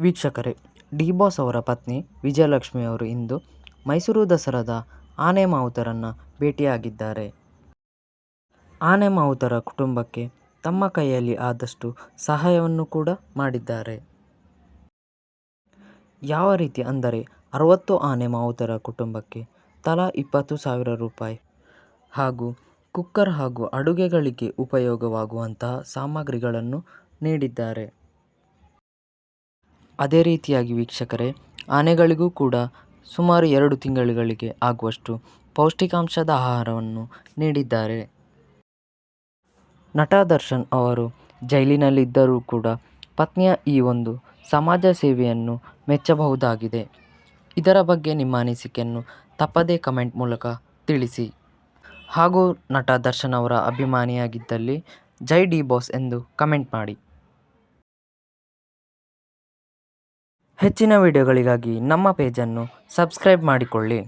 ವೀಕ್ಷಕರೇ, D boss ಅವರ ಪತ್ನಿ ವಿಜಯಲಕ್ಷ್ಮಿ ಅವರು ಇಂದು ಮೈಸೂರು ದಸರಾದ ಆನೆ ಮಾವುತರನ್ನು ಭೇಟಿಯಾಗಿದ್ದಾರೆ. ಆನೆ ಮಾವುತರ ಕುಟುಂಬಕ್ಕೆ ತಮ್ಮ ಕೈಯಲ್ಲಿ ಆದಷ್ಟು ಸಹಾಯವನ್ನು ಕೂಡ ಮಾಡಿದ್ದಾರೆ. ಯಾವ ರೀತಿ ಅಂದರೆ ಅರವತ್ತು ಆನೆ ಮಾವುತರ ಕುಟುಂಬಕ್ಕೆ ತಲಾ ಇಪ್ಪತ್ತು ಸಾವಿರ ರೂಪಾಯಿ ಹಾಗೂ ಕುಕ್ಕರ್ ಹಾಗೂ ಅಡುಗೆಗಳಿಗೆ ಉಪಯೋಗವಾಗುವಂತಹ ಸಾಮಗ್ರಿಗಳನ್ನು ನೀಡಿದ್ದಾರೆ. ಅದೇ ರೀತಿಯಾಗಿ ವೀಕ್ಷಕರೇ, ಆನೆಗಳಿಗೂ ಕೂಡ ಸುಮಾರು ಎರಡು ತಿಂಗಳುಗಳಿಗೆ ಆಗುವಷ್ಟು ಪೌಷ್ಟಿಕಾಂಶದ ಆಹಾರವನ್ನು ನೀಡಿದ್ದಾರೆ. ನಟ ದರ್ಶನ್ ಅವರು ಜೈಲಿನಲ್ಲಿದ್ದರೂ ಕೂಡ ಪತ್ನಿಯ ಈ ಒಂದು ಸಮಾಜ ಸೇವೆಯನ್ನು ಮೆಚ್ಚಬಹುದಾಗಿದೆ. ಇದರ ಬಗ್ಗೆ ನಿಮ್ಮ ಅನಿಸಿಕೆಯನ್ನು ತಪ್ಪದೇ ಕಮೆಂಟ್ ಮೂಲಕ ತಿಳಿಸಿ. ಹಾಗೂ ನಟ ದರ್ಶನ್ ಅವರ ಅಭಿಮಾನಿಯಾಗಿದ್ದಲ್ಲಿ ಜೈ ಡಿ ಬಾಸ್ ಎಂದು ಕಮೆಂಟ್ ಮಾಡಿ. ಹೆಚ್ಚಿನ ವಿಡಿಯೋಗಳಿಗಾಗಿ ನಮ್ಮ ಪೇಜನ್ನು ಸಬ್ಸ್ಕ್ರೈಬ್ ಮಾಡಿಕೊಳ್ಳಿ.